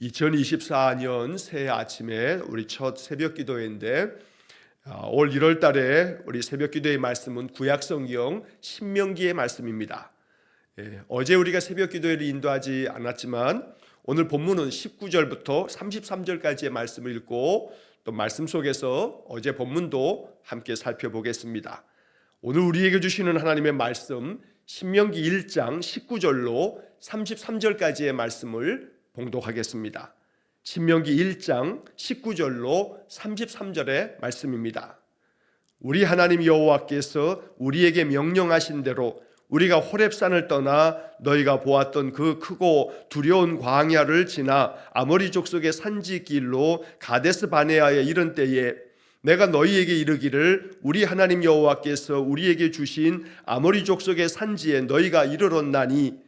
2024년 새해 아침에 우리 첫 새벽 기도회인데 아, 올 1월 달에 우리 새벽 기도의 말씀은 구약 성경 신명기의 말씀입니다. 예, 어제 우리가 새벽 기도회를 인도하지 않았지만 오늘 본문은 19절부터 33절까지의 말씀을 읽고 또 말씀 속에서 어제 본문도 함께 살펴보겠습니다. 오늘 우리에게 주시는 하나님의 말씀 신명기 1장 19절로 33절까지의 말씀을 봉독하겠습니다. 신명기 1장 19절로 33절의 말씀입니다. 우리 하나님 여호와께서 우리에게 명령하신 대로 우리가 호렙산을 떠나 너희가 보았던 그 크고 두려운 광야를 지나 아모리 족속의 산지 길로 가데스 바네아에 이른 때에 내가 너희에게 이르기를 우리 하나님 여호와께서 우리에게 주신 아모리 족속의 산지에 너희가 이르렀나니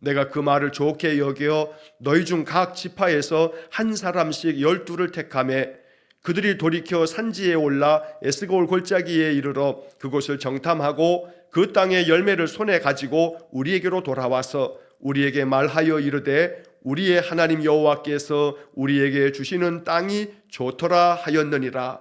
내가 그 말을 좋게 여겨 너희 중 각 지파에서 한 사람씩 열두를 택함에 그들이 돌이켜 산지에 올라 에스골 골짜기에 이르러 그곳을 정탐하고 그 땅의 열매를 손에 가지고 우리에게로 돌아와서 우리에게 말하여 이르되 우리의 하나님 여호와께서 우리에게 주시는 땅이 좋더라 하였느니라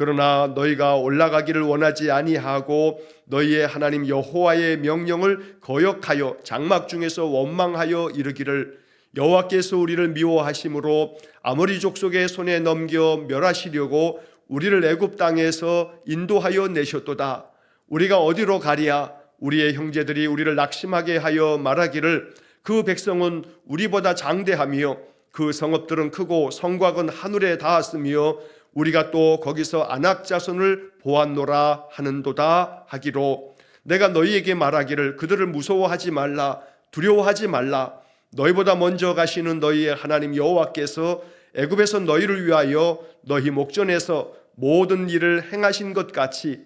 그러나 너희가 올라가기를 원하지 아니하고 너희의 하나님 여호와의 명령을 거역하여 장막 중에서 원망하여 이르기를 여호와께서 우리를 미워하심으로 아모리 족속의 손에 넘겨 멸하시려고 우리를 애굽 땅에서 인도하여 내셨도다. 우리가 어디로 가리야 우리의 형제들이 우리를 낙심하게 하여 말하기를 그 백성은 우리보다 장대하며 그 성읍들은 크고 성곽은 하늘에 닿았으며 우리가 또 거기서 안악 자손을 보았노라 하는도다 하기로 내가 너희에게 말하기를 그들을 무서워하지 말라 두려워하지 말라. 너희보다 먼저 가시는 너희의 하나님 여호와께서 애굽에서 너희를 위하여 너희 목전에서 모든 일을 행하신 것 같이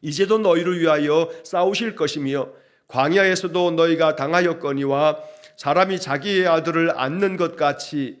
이제도 너희를 위하여 싸우실 것이며 광야에서도 너희가 당하였거니와 사람이 자기의 아들을 안는 것 같이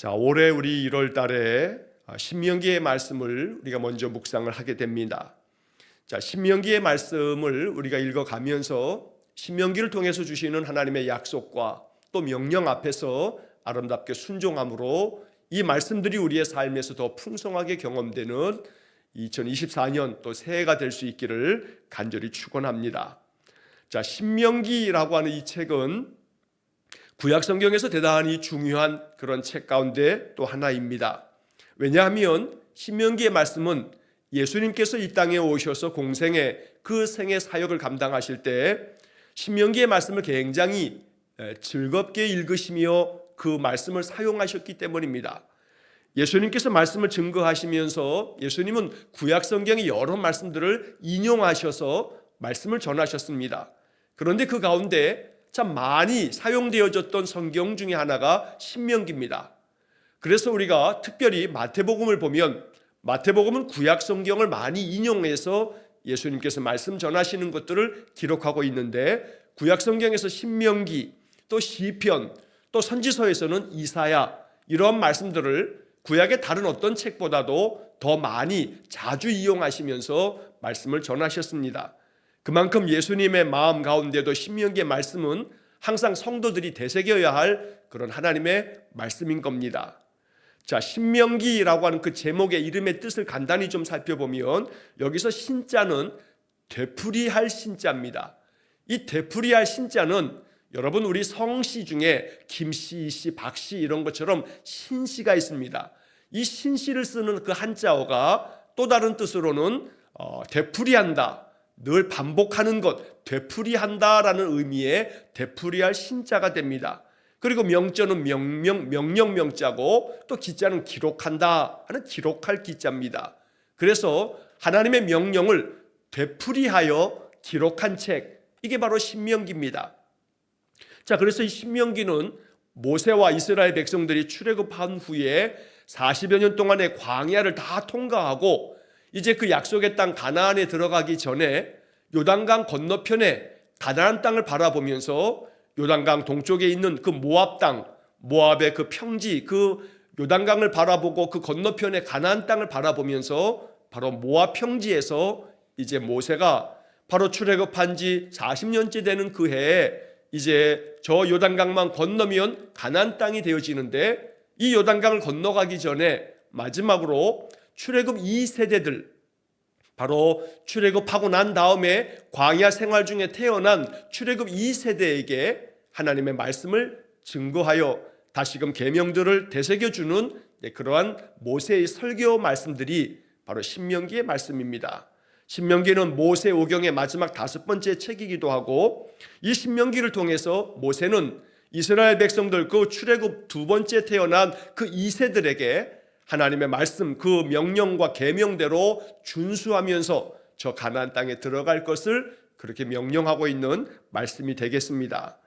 자, 올해 우리 1월 달에 신명기의 말씀을 우리가 먼저 묵상을 하게 됩니다. 자, 신명기의 말씀을 우리가 읽어 가면서 신명기를 통해서 주시는 하나님의 약속과 또 명령 앞에서 아름답게 순종함으로 이 말씀들이 우리의 삶에서 더 풍성하게 경험되는 2024년 또 새해가 될 수 있기를 간절히 축원합니다. 자, 신명기라고 하는 이 책은 구약 성경에서 대단히 중요한 그런 책 가운데 또 하나입니다. 왜냐하면 신명기의 말씀은 예수님께서 이 땅에 오셔서 공생의 그 생의 사역을 감당하실 때 신명기의 말씀을 굉장히 즐겁게 읽으시며 그 말씀을 사용하셨기 때문입니다. 예수님께서 말씀을 증거하시면서 예수님은 구약 성경의 여러 말씀들을 인용하셔서 말씀을 전하셨습니다. 그런데 그 가운데 참 많이 사용되어졌던 성경 중에 하나가 신명기입니다. 그래서 우리가 특별히 마태복음을 보면 마태복음은 구약 성경을 많이 인용해서 예수님께서 말씀 전하시는 것들을 기록하고 있는데 구약 성경에서 신명기 또 시편 또 선지서에서는 이사야 이러한 말씀들을 구약의 다른 어떤 책보다도 더 많이 자주 이용하시면서 말씀을 전하셨습니다. 그만큼 예수님의 마음 가운데도 신명기의 말씀은 항상 성도들이 되새겨야 할 그런 하나님의 말씀인 겁니다. 자, 신명기라고 하는 그 제목의 이름의 뜻을 간단히 좀 살펴보면 여기서 신자는 되풀이할 신자입니다. 이 되풀이할 신자는 여러분 우리 성씨 중에 김씨, 이씨, 박씨 이런 것처럼 신씨가 있습니다. 이 신씨를 쓰는 그 한자어가 또 다른 뜻으로는 어, 되풀이한다. 늘 반복하는 것, 되풀이한다라는 의미의 되풀이할 신자가 됩니다. 그리고 명자는 명명 명령 명자고 또 기자는 기록한다 하는 기록할 기자입니다. 그래서 하나님의 명령을 되풀이하여 기록한 책 이게 바로 신명기입니다. 자, 그래서 이 신명기는 모세와 이스라엘 백성들이 출애굽한 후에 40여 년 동안의 광야를 다 통과하고 이제 그 약속의 땅 가나안에 들어가기 전에 요단강 건너편에 가나안 땅을 바라보면서 요단강 동쪽에 있는 그 모압 땅, 모압의 그 평지, 그 요단강을 바라보고 그 건너편에 가나안 땅을 바라보면서 바로 모압 평지에서 이제 모세가 바로 출애굽한 지 40년째 되는 그 해에 이제 저 요단강만 건너면 가나안 땅이 되어지는데 이 요단강을 건너가기 전에 마지막으로 출애굽 2세대들 바로 출애굽하고 난 다음에 광야 생활 중에 태어난 출애굽 2세대에게 하나님의 말씀을 증거하여 다시금 계명들을 되새겨 주는 그러한 모세의 설교 말씀들이 바로 신명기의 말씀입니다. 신명기는 모세 오경의 마지막 다섯 번째 책이기도 하고 이 신명기를 통해서 모세는 이스라엘 백성들 그 출애굽 두 번째 태어난 그 2세들에게 하나님의 말씀 그 명령과 계명대로 준수하면서 저 가나안 땅에 들어갈 것을 그렇게 명령하고 있는 말씀이 되겠습니다.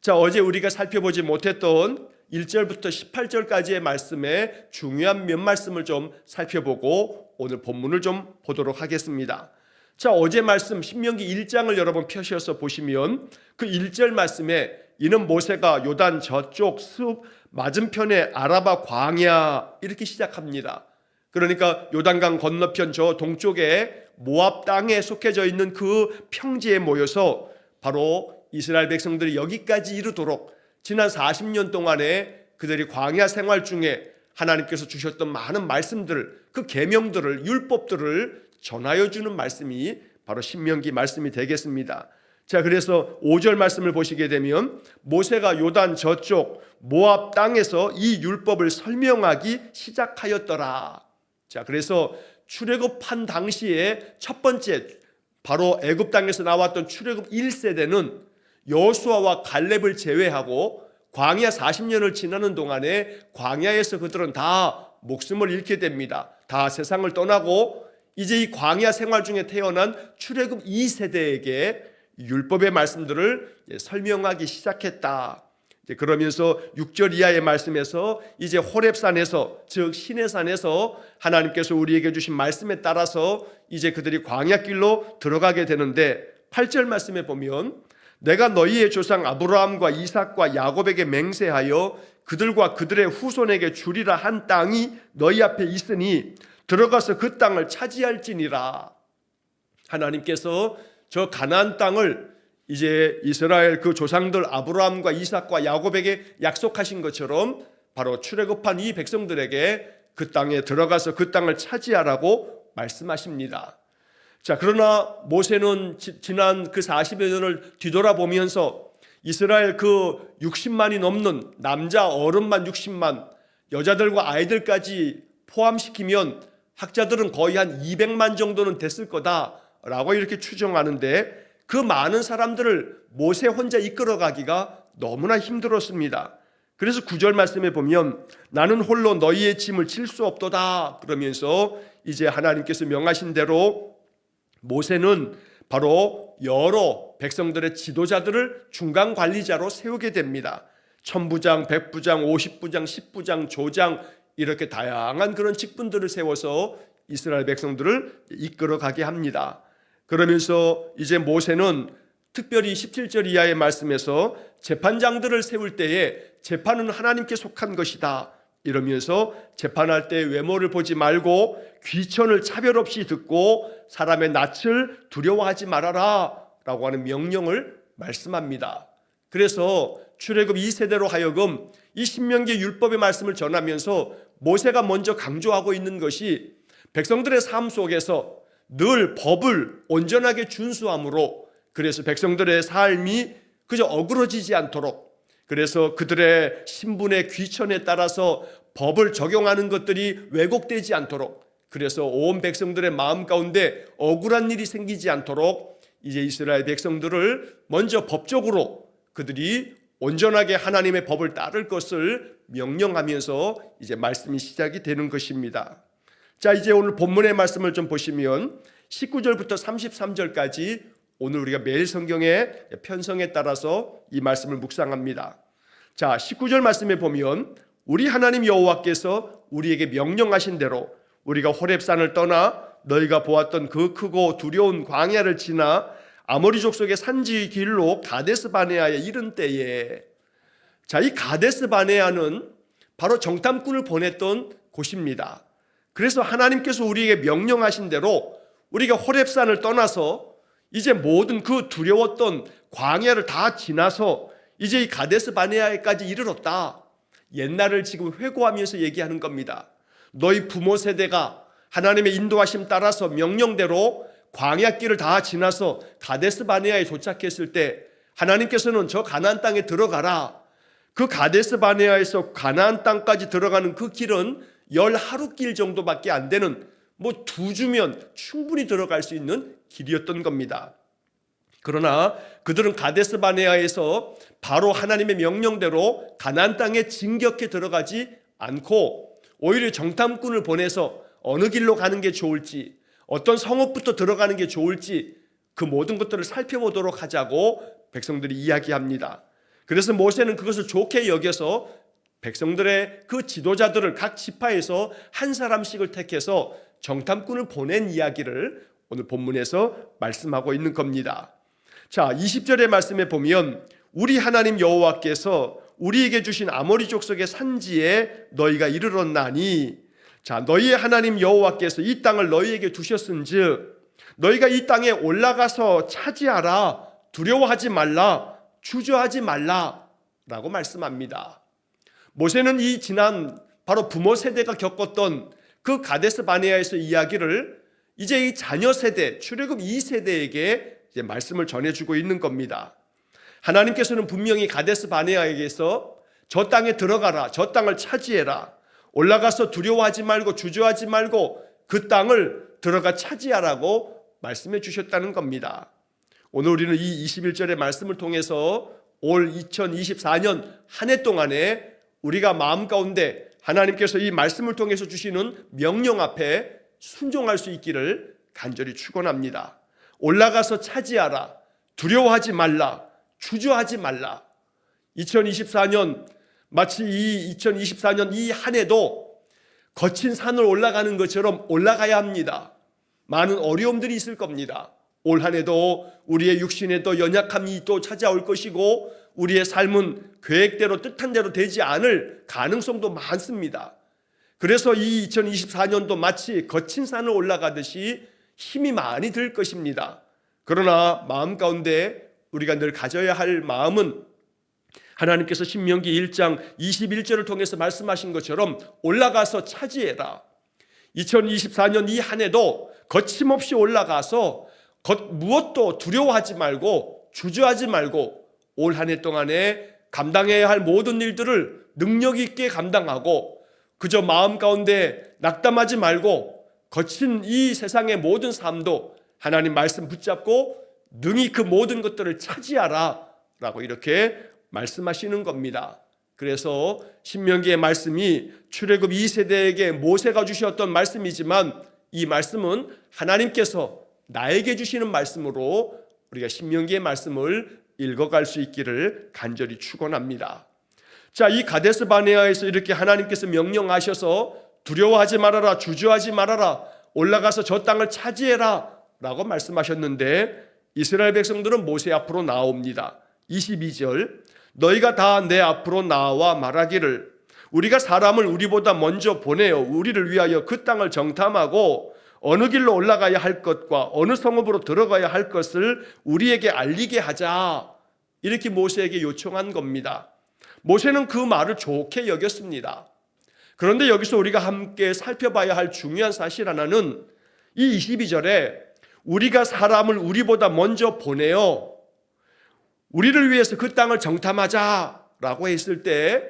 자, 어제 우리가 살펴보지 못했던 1절부터 18절까지의 말씀의 중요한 몇 말씀을 좀 살펴보고 오늘 본문을 좀 보도록 하겠습니다. 자, 어제 말씀 신명기 1장을 여러분 펴셔서 보시면 그 1절 말씀에 이는 모세가 요단 저쪽 숲 맞은편에 아라바 광야 이렇게 시작합니다. 그러니까 요단강 건너편 저 동쪽에 모압 땅에 속해져 있는 그 평지에 모여서 바로 이스라엘 백성들이 여기까지 이르도록 지난 40년 동안에 그들이 광야 생활 중에 하나님께서 주셨던 많은 말씀들, 그 계명들을 율법들을 전하여 주는 말씀이 바로 신명기 말씀이 되겠습니다. 자, 그래서 5절 말씀을 보시게 되면 모세가 요단 저쪽 모압 땅에서 이 율법을 설명하기 시작하였더라. 자, 그래서 출애굽한 당시에 첫 번째 바로 애굽 땅에서 나왔던 출애굽 1세대는 여수아와 갈렙을 제외하고 광야 40년을 지나는 동안에 광야에서 그들은 다 목숨을 잃게 됩니다. 다 세상을 떠나고 이제 이 광야 생활 중에 태어난 출애굽 2세대에게 율법의 말씀들을 설명하기 시작했다. 그러면서 6절 이하의 말씀에서 이제 호렙산에서 즉 시내산에서 하나님께서 우리에게 주신 말씀에 따라서 이제 그들이 광야길로 들어가게 되는데 8절 말씀에 보면 내가 너희의 조상 아브라함과 이삭과 야곱에게 맹세하여 그들과 그들의 후손에게 주리라 한 땅이 너희 앞에 있으니 들어가서 그 땅을 차지할지니라. 하나님께서 저 가나안 땅을 이제 이스라엘 그 조상들 아브라함과 이삭과 야곱에게 약속하신 것처럼 바로 출애굽한 이 백성들에게 그 땅에 들어가서 그 땅을 차지하라고 말씀하십니다. 자, 그러나 모세는 지, 지난 그 40여 년을 뒤돌아보면서 이스라엘 그 60만이 넘는 남자 어른만 60만, 여자들과 아이들까지 포함시키면 학자들은 거의 한 200만 정도는 됐을 거다 라고 이렇게 추정하는데 그 많은 사람들을 모세 혼자 이끌어가기가 너무나 힘들었습니다. 그래서 구절 말씀에 보면 나는 홀로 너희의 짐을 칠 수 없도다 그러면서 이제 하나님께서 명하신 대로 모세는 바로 여러 백성들의 지도자들을 중간 관리자로 세우게 됩니다. 천부장, 백부장, 오십부장, 십부장, 조장 이렇게 다양한 그런 직분들을 세워서 이스라엘 백성들을 이끌어 가게 합니다. 그러면서 이제 모세는 특별히 17절 이하의 말씀에서 재판장들을 세울 때에 재판은 하나님께 속한 것이다. 이러면서 재판할 때 외모를 보지 말고 귀천을 차별 없이 듣고 사람의 낯을 두려워하지 말아라 라고 하는 명령을 말씀합니다. 그래서 출애굽 2세대로 하여금 이 신명기 율법의 말씀을 전하면서 모세가 먼저 강조하고 있는 것이 백성들의 삶 속에서 늘 법을 온전하게 준수함으로 그래서 백성들의 삶이 그저 어그러지지 않도록 그래서 그들의 신분의 귀천에 따라서 법을 적용하는 것들이 왜곡되지 않도록 그래서 온 백성들의 마음 가운데 억울한 일이 생기지 않도록 이제 이스라엘 백성들을 먼저 법적으로 그들이 온전하게 하나님의 법을 따를 것을 명령하면서 이제 말씀이 시작이 되는 것입니다. 자, 이제 오늘 본문의 말씀을 좀 보시면 19절부터 33절까지 오늘 우리가 매일 성경의 편성에 따라서 이 말씀을 묵상합니다. 자, 19절 말씀에 보면 우리 하나님 여호와께서 우리에게 명령하신 대로 우리가 호렙산을 떠나 너희가 보았던 그 크고 두려운 광야를 지나 아모리 족속의 산지 길로 가데스 바네아에 이른 때에 자, 이 가데스 바네아는 바로 정탐꾼을 보냈던 곳입니다. 그래서 하나님께서 우리에게 명령하신 대로 우리가 호렙산을 떠나서 이제 모든 그 두려웠던 광야를 다 지나서 이제 이 가데스 바네아에까지 이르렀다. 옛날을 지금 회고하면서 얘기하는 겁니다. 너희 부모 세대가 하나님의 인도하심 따라서 명령대로 광야길을 다 지나서 가데스 바네아에 도착했을 때 하나님께서는 저 가나안 땅에 들어가라. 그 가데스 바네아에서 가나안 땅까지 들어가는 그 길은 열 하루 길 정도밖에 안 되는 뭐 두 주면 충분히 들어갈 수 있는 길이었던 겁니다. 그러나 그들은 가데스 바네아에서 바로 하나님의 명령대로 가나안 땅에 진격해 들어가지 않고 오히려 정탐꾼을 보내서 어느 길로 가는 게 좋을지 어떤 성읍부터 들어가는 게 좋을지 그 모든 것들을 살펴보도록 하자고 백성들이 이야기합니다. 그래서 모세는 그것을 좋게 여겨서 백성들의 그 지도자들을 각 지파에서 한 사람씩을 택해서 정탐꾼을 보낸 이야기를 오늘 본문에서 말씀하고 있는 겁니다. 자, 20절의 말씀에 보면 우리 하나님 여호와께서 우리에게 주신 아모리 족속의 산지에 너희가 이르렀나니 자, 너희의 하나님 여호와께서 이 땅을 너희에게 두셨은즉 너희가 이 땅에 올라가서 차지하라 두려워하지 말라 주저하지 말라라고 말씀합니다. 모세는 이 지난 바로 부모 세대가 겪었던 그 가데스 바네아에서 이야기를 이제 이 자녀 세대 출애굽 2세대에게 이제 말씀을 전해주고 있는 겁니다. 하나님께서는 분명히 가데스 바네아에게서 저 땅에 들어가라, 저 땅을 차지해라, 올라가서 두려워하지 말고 주저하지 말고 그 땅을 들어가 차지하라고 말씀해 주셨다는 겁니다. 오늘 우리는 이 21절의 말씀을 통해서 올 2024년 한 해 동안에 우리가 마음 가운데 하나님께서 이 말씀을 통해서 주시는 명령 앞에 순종할 수 있기를 간절히 축원합니다. 올라가서 차지하라. 두려워하지 말라. 주저하지 말라. 2024년 마치 이 2024년 이 한 해도 거친 산을 올라가는 것처럼 올라가야 합니다. 많은 어려움들이 있을 겁니다. 올 한 해도 우리의 육신에 또 연약함이 또 찾아올 것이고 우리의 삶은 계획대로 뜻한 대로 되지 않을 가능성도 많습니다. 그래서 이 2024년도 마치 거친 산을 올라가듯이 힘이 많이 들 것입니다. 그러나 마음 가운데 우리가 늘 가져야 할 마음은 하나님께서 신명기 1장 21절을 통해서 말씀하신 것처럼 올라가서 차지해라. 2024년 이 한 해도 거침없이 올라가서 겉 무엇도 두려워하지 말고 주저하지 말고 올 한 해 동안에 감당해야 할 모든 일들을 능력 있게 감당하고 그저 마음 가운데 낙담하지 말고 거친 이 세상의 모든 삶도 하나님 말씀 붙잡고 능히 그 모든 것들을 차지하라 라고 이렇게 말씀하시는 겁니다. 그래서 신명기의 말씀이 출애굽 2세대에게 모세가 주셨던 말씀이지만 이 말씀은 하나님께서 나에게 주시는 말씀으로 우리가 신명기의 말씀을 읽어갈 수 있기를 간절히 축원합니다. 자, 이 가데스 바네아에서 이렇게 하나님께서 명령하셔서 두려워하지 말아라, 주저하지 말아라, 올라가서 저 땅을 차지해라라고 말씀하셨는데 이스라엘 백성들은 모세 앞으로 나옵니다. 22절 너희가 다 내 앞으로 나와 말하기를 우리가 사람을 우리보다 먼저 보내어 우리를 위하여 그 땅을 정탐하고 어느 길로 올라가야 할 것과 어느 성읍으로 들어가야 할 것을 우리에게 알리게 하자. 이렇게 모세에게 요청한 겁니다. 모세는 그 말을 좋게 여겼습니다. 그런데 여기서 우리가 함께 살펴봐야 할 중요한 사실 하나는 이 22절에 우리가 사람을 우리보다 먼저 보내어 우리를 위해서 그 땅을 정탐하자라고 했을 때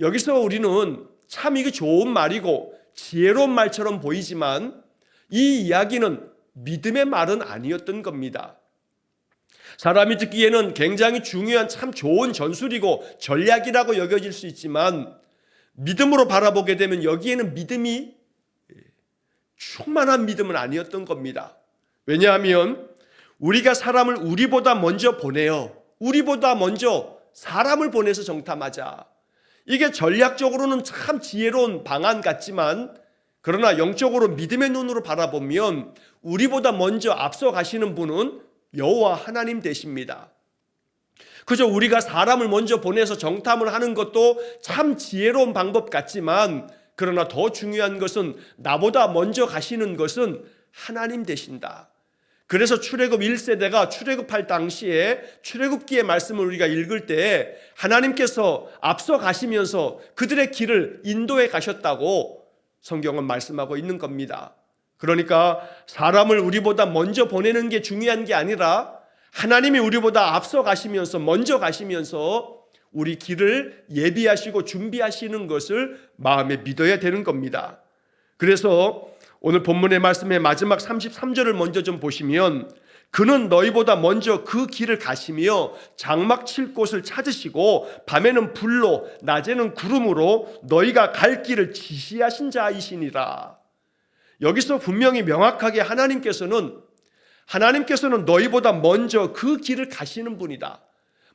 여기서 우리는 참 이게 좋은 말이고 지혜로운 말처럼 보이지만 이 이야기는 믿음의 말은 아니었던 겁니다. 사람이 듣기에는 굉장히 중요한 참 좋은 전술이고 전략이라고 여겨질 수 있지만 믿음으로 바라보게 되면 여기에는 믿음이 충만한 믿음은 아니었던 겁니다. 왜냐하면 우리가 사람을 우리보다 먼저 보내요. 우리보다 먼저 사람을 보내서 정탐하자. 이게 전략적으로는 참 지혜로운 방안 같지만 그러나 영적으로 믿음의 눈으로 바라보면 우리보다 먼저 앞서 가시는 분은 여호와 하나님 되십니다. 그저 우리가 사람을 먼저 보내서 정탐을 하는 것도 참 지혜로운 방법 같지만 그러나 더 중요한 것은 나보다 먼저 가시는 것은 하나님 되신다. 그래서 출애굽 1세대가 출애굽할 당시에 출애굽기의 말씀을 우리가 읽을 때 하나님께서 앞서 가시면서 그들의 길을 인도해 가셨다고 성경은 말씀하고 있는 겁니다. 그러니까 사람을 우리보다 먼저 보내는 게 중요한 게 아니라 하나님이 우리보다 앞서 가시면서 먼저 가시면서 우리 길을 예비하시고 준비하시는 것을 마음에 믿어야 되는 겁니다. 그래서 오늘 본문의 말씀의 마지막 33절을 먼저 좀 보시면 그는 너희보다 먼저 그 길을 가시며 장막 칠 곳을 찾으시고 밤에는 불로 낮에는 구름으로 너희가 갈 길을 지시하신 자이시니라. 여기서 분명히 명확하게 하나님께서는 하나님께서는 너희보다 먼저 그 길을 가시는 분이다.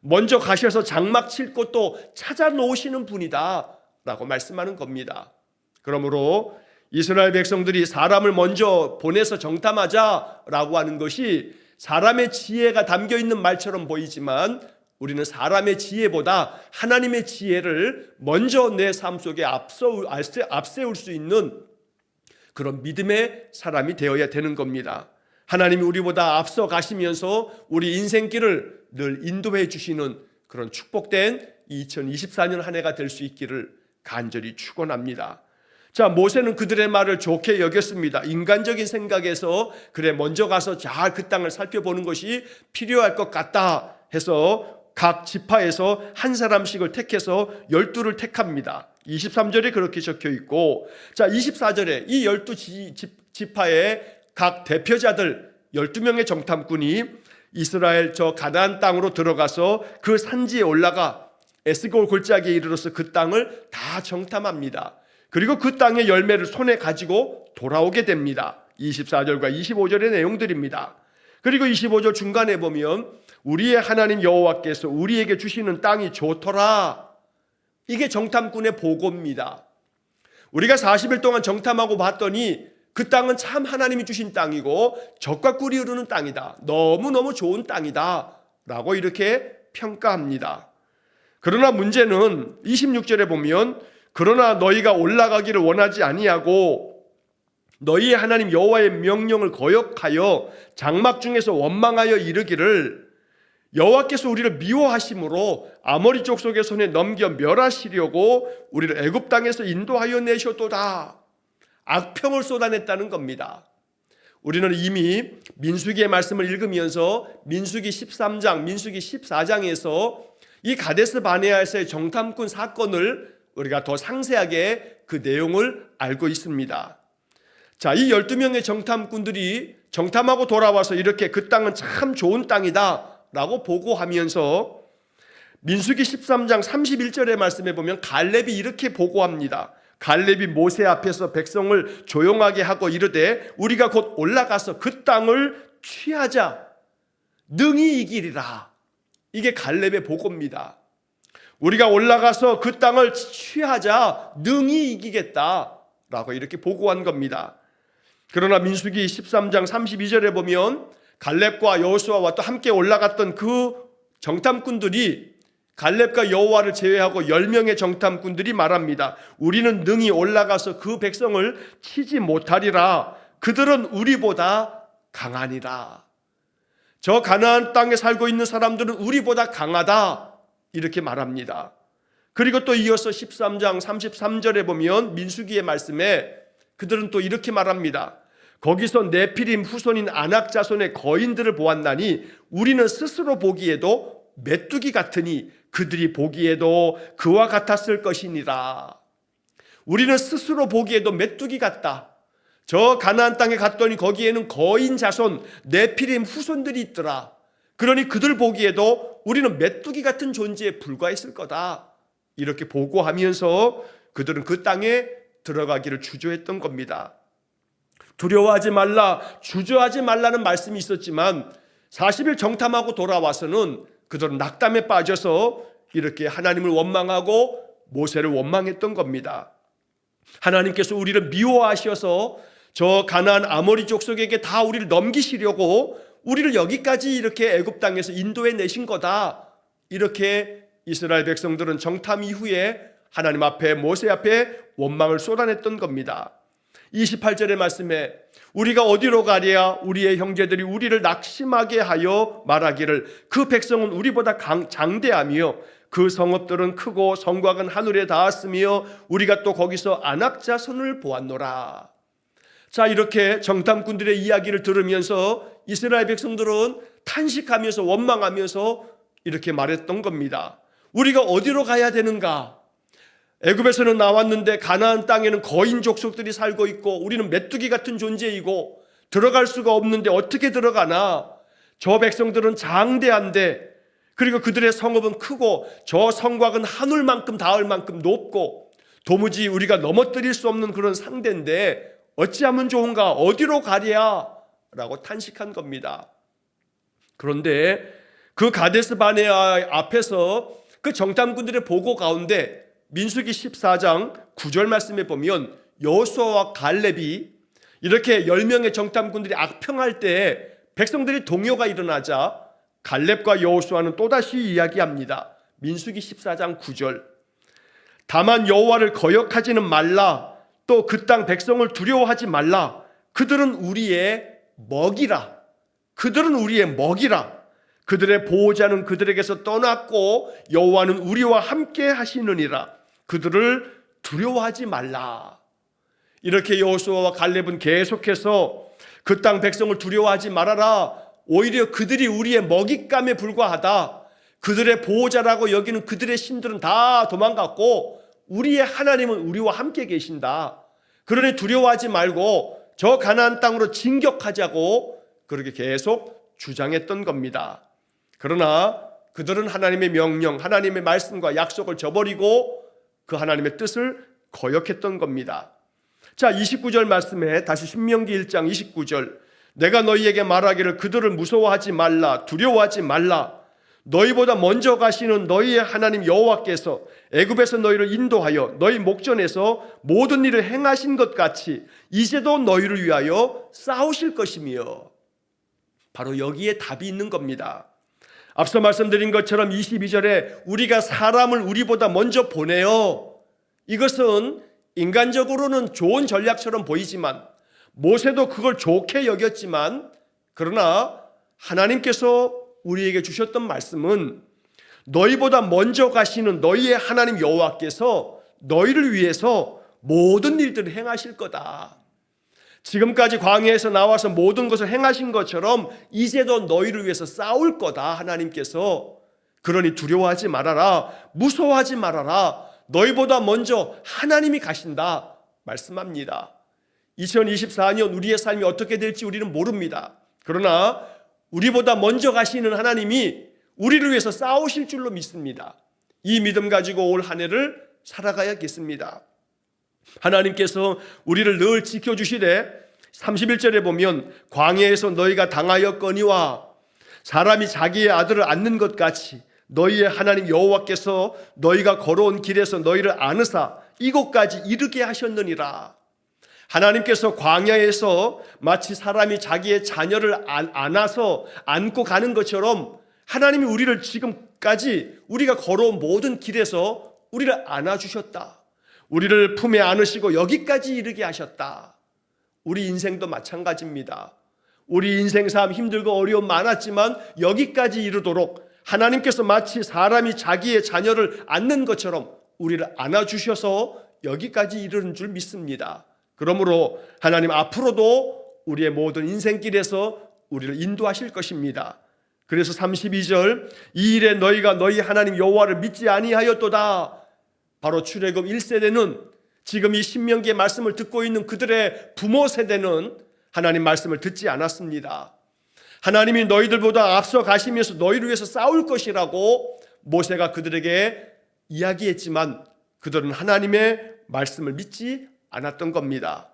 먼저 가셔서 장막 칠 곳도 찾아 놓으시는 분이다. 라고 말씀하는 겁니다. 그러므로 이스라엘 백성들이 사람을 먼저 보내서 정탐하자 라고 하는 것이 사람의 지혜가 담겨 있는 말처럼 보이지만 우리는 사람의 지혜보다 하나님의 지혜를 먼저 내 삶 속에 앞세울 수 있는 그런 믿음의 사람이 되어야 되는 겁니다. 하나님이 우리보다 앞서 가시면서 우리 인생길을 늘 인도해 주시는 그런 축복된 2024년 한 해가 될 수 있기를 간절히 축원합니다. 자, 모세는 그들의 말을 좋게 여겼습니다. 인간적인 생각에서 그래 먼저 가서 잘 그 땅을 살펴보는 것이 필요할 것 같다 해서 각 지파에서 한 사람씩을 택해서 열두를 택합니다. 23절에 그렇게 적혀 있고 자, 24절에 이 열두 지파의 각 대표자들 12명의 정탐꾼이 이스라엘 저 가나안 땅으로 들어가서 그 산지에 올라가 에스골 골짜기에 이르러서 그 땅을 다 정탐합니다. 그리고 그 땅의 열매를 손에 가지고 돌아오게 됩니다. 24절과 25절의 내용들입니다. 그리고 25절 중간에 보면 우리의 하나님 여호와께서 우리에게 주시는 땅이 좋더라. 이게 정탐꾼의 보고입니다. 우리가 40일 동안 정탐하고 봤더니 그 땅은 참 하나님이 주신 땅이고 적과 꿀이 흐르는 땅이다. 너무너무 좋은 땅이다. 라고 이렇게 평가합니다. 그러나 문제는 26절에 보면 그러나 너희가 올라가기를 원하지 아니하고 너희의 하나님 여호와의 명령을 거역하여 장막 중에서 원망하여 이르기를 여호와께서 우리를 미워하심으로 아모리 족속의 손에 넘겨 멸하시려고 우리를 애굽 땅에서 인도하여 내셨도다. 악평을 쏟아냈다는 겁니다. 우리는 이미 민수기의 말씀을 읽으면서 민수기 13장, 민수기 14장에서 이 가데스 바네아에서의 정탐꾼 사건을 우리가 더 상세하게 그 내용을 알고 있습니다. 자, 이 12명의 정탐꾼들이 정탐하고 돌아와서 이렇게 그 땅은 참 좋은 땅이다 라고 보고하면서 민수기 13장 31절의 말씀에 보면 갈렙이 이렇게 보고합니다. 갈렙이 모세 앞에서 백성을 조용하게 하고 이르되 우리가 곧 올라가서 그 땅을 취하자 능히 이기리라. 이게 갈렙의 보고입니다. 우리가 올라가서 그 땅을 취하자 능히 이기겠다 라고 이렇게 보고한 겁니다. 그러나 민수기 13장 32절에 보면 갈렙과 여호수아와 또 함께 올라갔던 그 정탐꾼들이 갈렙과 여호와를 제외하고 10명의 정탐꾼들이 말합니다. 우리는 능히 올라가서 그 백성을 치지 못하리라. 그들은 우리보다 강하니라. 저 가나안 땅에 살고 있는 사람들은 우리보다 강하다. 이렇게 말합니다. 그리고 또 이어서 13장 33절에 보면 민수기의 말씀에 그들은 또 이렇게 말합니다. 거기서 네피림 후손인 아낙 자손의 거인들을 보았나니 우리는 스스로 보기에도 메뚜기 같으니 그들이 보기에도 그와 같았을 것이니라. 우리는 스스로 보기에도 메뚜기 같다. 저 가나안 땅에 갔더니 거기에는 거인 자손 네피림 후손들이 있더라. 그러니 그들 보기에도 우리는 메뚜기 같은 존재에 불과했을 거다. 이렇게 보고하면서 그들은 그 땅에 들어가기를 주저했던 겁니다. 두려워하지 말라, 주저하지 말라는 말씀이 있었지만 40일 정탐하고 돌아와서는 그들은 낙담에 빠져서 이렇게 하나님을 원망하고 모세를 원망했던 겁니다. 하나님께서 우리를 미워하셔서 저 가나안 아모리 족속에게 다 우리를 넘기시려고 우리를 여기까지 이렇게 애굽 땅에서 인도해 내신 거다. 이렇게 이스라엘 백성들은 정탐 이후에 하나님 앞에 모세 앞에 원망을 쏟아냈던 겁니다. 28절의 말씀에 우리가 어디로 가랴 우리의 형제들이 우리를 낙심하게 하여 말하기를 그 백성은 우리보다 강, 장대하며 그 성읍들은 크고 성곽은 하늘에 닿았으며 우리가 또 거기서 안악자 손을 보았노라. 자 이렇게 정탐꾼들의 이야기를 들으면서 이스라엘 백성들은 탄식하면서 원망하면서 이렇게 말했던 겁니다. 우리가 어디로 가야 되는가? 애굽에서는 나왔는데 가나안 땅에는 거인 족속들이 살고 있고 우리는 메뚜기 같은 존재이고 들어갈 수가 없는데 어떻게 들어가나? 저 백성들은 장대한데 그리고 그들의 성읍은 크고 저 성곽은 하늘만큼 닿을 만큼 높고 도무지 우리가 넘어뜨릴 수 없는 그런 상대인데 어찌하면 좋은가? 어디로 가랴? 라고 탄식한 겁니다. 그런데 그 가데스 바네아 앞에서 그 정탐꾼들의 보고 가운데 민수기 14장 9절 말씀에 보면 여호수아와 갈렙이 이렇게 10명의 정탐꾼들이 악평할 때 백성들이 동요가 일어나자 갈렙과 여호수아는 또다시 이야기합니다. 민수기 14장 9절 다만 여호와를 거역하지는 말라 또 그 땅 백성을 두려워하지 말라 그들은 우리의 먹이라. 그들은 우리의 먹이라. 그들의 보호자는 그들에게서 떠났고 여호와는 우리와 함께 하시느니라. 그들을 두려워하지 말라. 이렇게 여호수아와 갈렙은 계속해서 그 땅 백성을 두려워하지 말아라. 오히려 그들이 우리의 먹잇감에 불과하다. 그들의 보호자라고 여기는 그들의 신들은 다 도망갔고 우리의 하나님은 우리와 함께 계신다. 그러니 두려워하지 말고 저 가나안 땅으로 진격하자고 그렇게 계속 주장했던 겁니다. 그러나 그들은 하나님의 명령, 하나님의 말씀과 약속을 저버리고 그 하나님의 뜻을 거역했던 겁니다. 자, 29절 말씀에 다시 신명기 1장 29절 내가 너희에게 말하기를 그들을 무서워하지 말라 두려워하지 말라 너희보다 먼저 가시는 너희의 하나님 여호와께서 애굽에서 너희를 인도하여 너희 목전에서 모든 일을 행하신 것 같이 이제도 너희를 위하여 싸우실 것이며 바로 여기에 답이 있는 겁니다. 앞서 말씀드린 것처럼 22절에 우리가 사람을 우리보다 먼저 보내요. 이것은 인간적으로는 좋은 전략처럼 보이지만 모세도 그걸 좋게 여겼지만 그러나 하나님께서 우리에게 주셨던 말씀은 너희보다 먼저 가시는 너희의 하나님 여호와께서 너희를 위해서 모든 일들을 행하실 거다. 지금까지 광야에서 나와서 모든 것을 행하신 것처럼 이제도 너희를 위해서 싸울 거다. 하나님께서 그러니 두려워하지 말아라. 무서워하지 말아라. 너희보다 먼저 하나님이 가신다. 말씀합니다. 2024년 우리의 삶이 어떻게 될지 우리는 모릅니다. 그러나 우리보다 먼저 가시는 하나님이 우리를 위해서 싸우실 줄로 믿습니다. 이 믿음 가지고 올 한 해를 살아가야겠습니다. 하나님께서 우리를 늘 지켜주시되 31절에 보면 광야에서 너희가 당하였거니와 사람이 자기의 아들을 안는 것 같이 너희의 하나님 여호와께서 너희가 걸어온 길에서 너희를 안으사 이곳까지 이르게 하셨느니라. 하나님께서 광야에서 마치 사람이 자기의 자녀를 안아서 안고 가는 것처럼 하나님이 우리를 지금까지 우리가 걸어온 모든 길에서 우리를 안아주셨다. 우리를 품에 안으시고 여기까지 이르게 하셨다. 우리 인생도 마찬가지입니다. 우리 인생 삶 힘들고 어려움 많았지만 여기까지 이르도록 하나님께서 마치 사람이 자기의 자녀를 안는 것처럼 우리를 안아주셔서 여기까지 이르는 줄 믿습니다. 그러므로 하나님 앞으로도 우리의 모든 인생길에서 우리를 인도하실 것입니다. 그래서 32절 이 일에 너희가 너희 하나님 여호와를 믿지 아니하였도다. 바로 출애굽 1세대는 지금 이 신명기의 말씀을 듣고 있는 그들의 부모 세대는 하나님 말씀을 듣지 않았습니다. 하나님이 너희들보다 앞서 가시면서 너희를 위해서 싸울 것이라고 모세가 그들에게 이야기했지만 그들은 하나님의 말씀을 믿지 않았던 겁니다.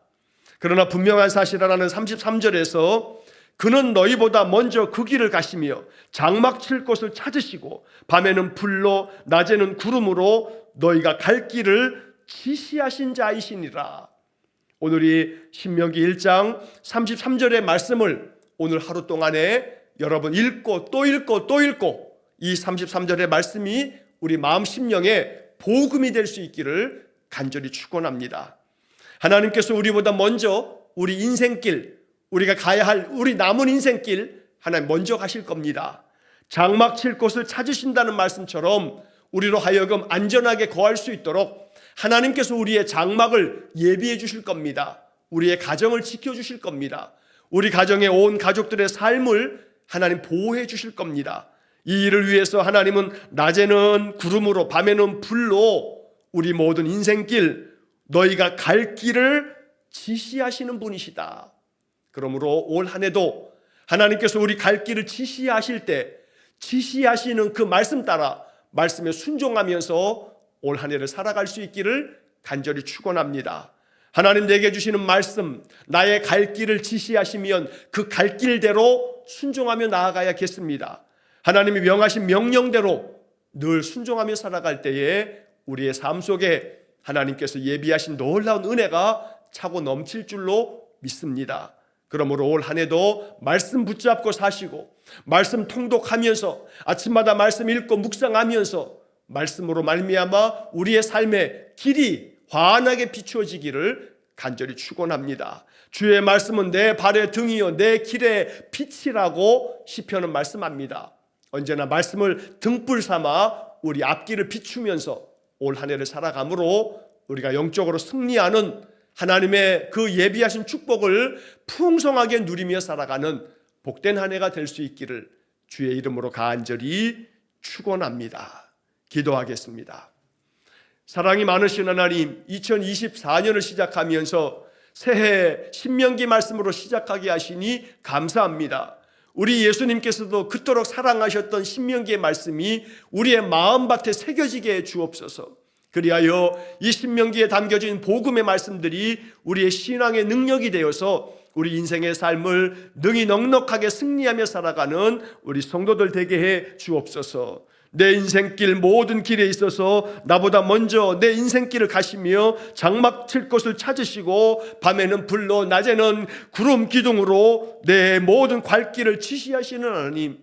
그러나 분명한 사실 하나는 33절에서 그는 너희보다 먼저 그 길을 가시며 장막 칠 곳을 찾으시고 밤에는 불로 낮에는 구름으로 너희가 갈 길을 지시하신 자이시니라. 오늘이 신명기 1장 33절의 말씀을 오늘 하루 동안에 여러분 읽고 또 읽고 또 읽고 이 33절의 말씀이 우리 마음 심령에 복음이 될 수 있기를 간절히 축원합니다. 하나님께서 우리보다 먼저 우리 인생길 우리가 가야 할 우리 남은 인생길 하나님 먼저 가실 겁니다. 장막 칠 곳을 찾으신다는 말씀처럼 우리로 하여금 안전하게 거할 수 있도록 하나님께서 우리의 장막을 예비해 주실 겁니다. 우리의 가정을 지켜 주실 겁니다. 우리 가정의 온 가족들의 삶을 하나님 보호해 주실 겁니다. 이 일을 위해서 하나님은 낮에는 구름으로 밤에는 불로 우리 모든 인생길 너희가 갈 길을 지시하시는 분이시다. 그러므로 올 한 해도 하나님께서 우리 갈 길을 지시하실 때 지시하시는 그 말씀 따라 말씀에 순종하면서 올 한 해를 살아갈 수 있기를 간절히 축원합니다. 하나님 내게 주시는 말씀, 나의 갈 길을 지시하시면 그 갈 길대로 순종하며 나아가야겠습니다. 하나님이 명하신 명령대로 늘 순종하며 살아갈 때에 우리의 삶 속에 하나님께서 예비하신 놀라운 은혜가 차고 넘칠 줄로 믿습니다. 그러므로 올 한 해도 말씀 붙잡고 사시고 말씀 통독하면서 아침마다 말씀 읽고 묵상하면서 말씀으로 말미암아 우리의 삶의 길이 환하게 비추어지기를 간절히 축원합니다. 주의 말씀은 내 발의 등이요 내 길의 빛이라고 시편은 말씀합니다. 언제나 말씀을 등불 삼아 우리 앞길을 비추면서 올 한 해를 살아감으로 우리가 영적으로 승리하는 하나님의 그 예비하신 축복을 풍성하게 누리며 살아가는 복된 한 해가 될 수 있기를 주의 이름으로 간절히 축원합니다. 기도하겠습니다. 사랑이 많으신 하나님, 2024년을 시작하면서 새해 신명기 말씀으로 시작하게 하시니 감사합니다. 우리 예수님께서도 그토록 사랑하셨던 신명기의 말씀이 우리의 마음밭에 새겨지게 해 주옵소서. 그리하여 이 신명기에 담겨진 복음의 말씀들이 우리의 신앙의 능력이 되어서 우리 인생의 삶을 능히 넉넉하게 승리하며 살아가는 우리 성도들 되게 해 주옵소서. 내 인생길 모든 길에 있어서 나보다 먼저 내 인생길을 가시며 장막 칠 곳을 찾으시고 밤에는 불로 낮에는 구름 기둥으로 내 모든 괄길을 지시하시는 하나님.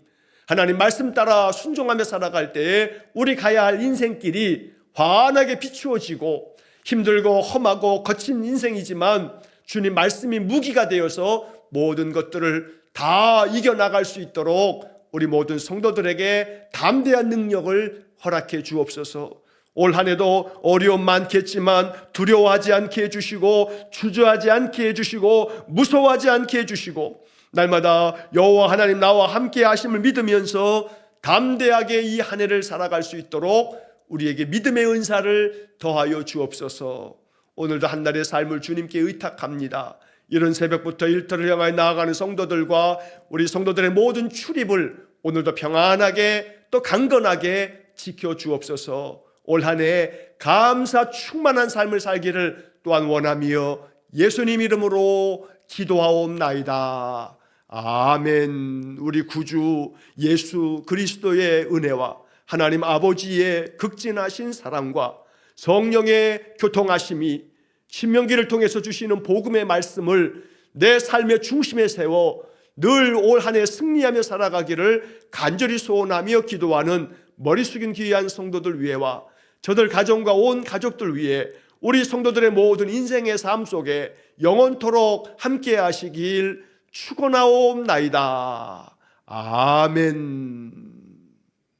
하나님 말씀 따라 순종하며 살아갈 때에 우리 가야 할 인생길이 환하게 비추어지고 힘들고 험하고 거친 인생이지만 주님 말씀이 무기가 되어서 모든 것들을 다 이겨나갈 수 있도록 우리 모든 성도들에게 담대한 능력을 허락해 주옵소서. 올 한 해도 어려움 많겠지만 두려워하지 않게 해주시고 주저하지 않게 해주시고 무서워하지 않게 해주시고 날마다 여호와 하나님 나와 함께 하심을 믿으면서 담대하게 이 한 해를 살아갈 수 있도록 우리에게 믿음의 은사를 더하여 주옵소서. 오늘도 한 날의 삶을 주님께 의탁합니다. 이런 새벽부터 일터를 향하여 나아가는 성도들과 우리 성도들의 모든 출입을 오늘도 평안하게 또 강건하게 지켜 주옵소서. 올 한 해 감사 충만한 삶을 살기를 또한 원하며 예수님 이름으로 기도하옵나이다. 아멘. 우리 구주 예수 그리스도의 은혜와 하나님 아버지의 극진하신 사랑과 성령의 교통하심이 신명기를 통해서 주시는 복음의 말씀을 내 삶의 중심에 세워 늘 올 한 해 승리하며 살아가기를 간절히 소원하며 기도하는 머리 숙인 귀한 성도들 위해와 저들 가정과 온 가족들 위해 우리 성도들의 모든 인생의 삶 속에 영원토록 함께 하시길 축원하옵나이다. 아멘.